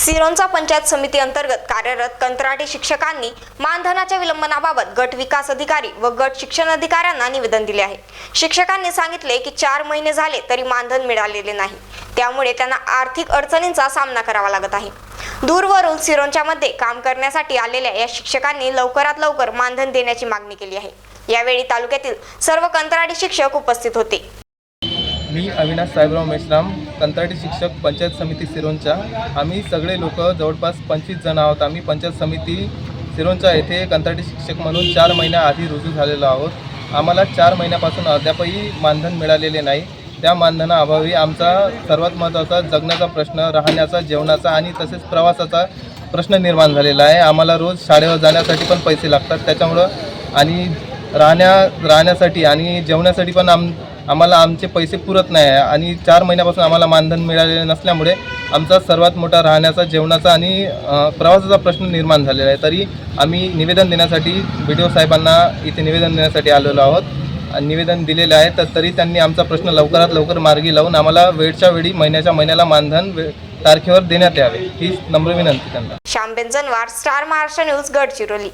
सिरोंचा पंचायत समिती अंतर्गत कार्यरत कंत्राटी शिक्षकांनी मानधनाच्या विलंबनाबाबत गट विकास अधिकारी व गट शिक्षण अधिकाऱ्यांना निवेदन दिले आहे. शिक्षकांनी सांगितले की चार महिने झाले तरी मानधन मिळालेले नाही. त्यामुळे त्यांना आर्थिक अडचणींचा सामना करावा लागत आहे. दूरवरून सिरोंच्या मध्ये काम करण्यासाठी आलेल्या या शिक्षकांनी लवकरात लवकर मानधन देण्याची मागणी केली आहे. यावेळी तालुक्यातील सर्व कंत्राटी शिक्षक उपस्थित होते. मी अविनाश साहेबराव मेश्राम कंत्राटी शिक्षक पंचायत समिती सिरोंचा. आम्ही सगळे लोक जवळपास पंचवीस जण आहोत. आम्ही पंचायत समिती सिरोंचा येथे कंत्राटी शिक्षक म्हणून चार महिन्याआधी रुजू झालेलो आहोत. आम्हाला चार महिन्यापासून अद्यापही मानधन मिळालेले नाही. त्या मानधनाअभावी आमचा सर्वात महत्त्वाचा जगण्याचा प्रश्न राहण्याचा जेवणाचा आणि तसेच प्रवासाचा प्रश्न निर्माण झालेला आहे. आम्हाला रोज शाळेवर जाण्यासाठी पण पैसे लागतात त्याच्यामुळं आणि राहण्या राहण्यासाठी आणि जेवण्यासाठी पण आम आम्हाला आमचे पैसे पुरत नाही आहे आणि चार महिन्यापासून आम्हाला मानधन मिळालेले नसल्यामुळे आमचा सर्वात मोठा राहण्याचा जेवणाचा आणि प्रवासाचा प्रश्न निर्माण झालेला आहे. तरी आम्ही निवेदन देण्यासाठी बी डी ओ साहेबांना इथे निवेदन देण्यासाठी आलेलो आहोत. आणि निवेदन दिलेलं आहे तर तरी त्यांनी आमचा प्रश्न लवकरात लवकर मार्गी लावून आम्हाला वेळच्या वेळी महिन्याच्या महिन्याला मानधन तारखेवर देण्यात यावे. हीच नम्र विनंती त्यांना. Shyam Benjanwar star Maharashtra news Gadchiroli.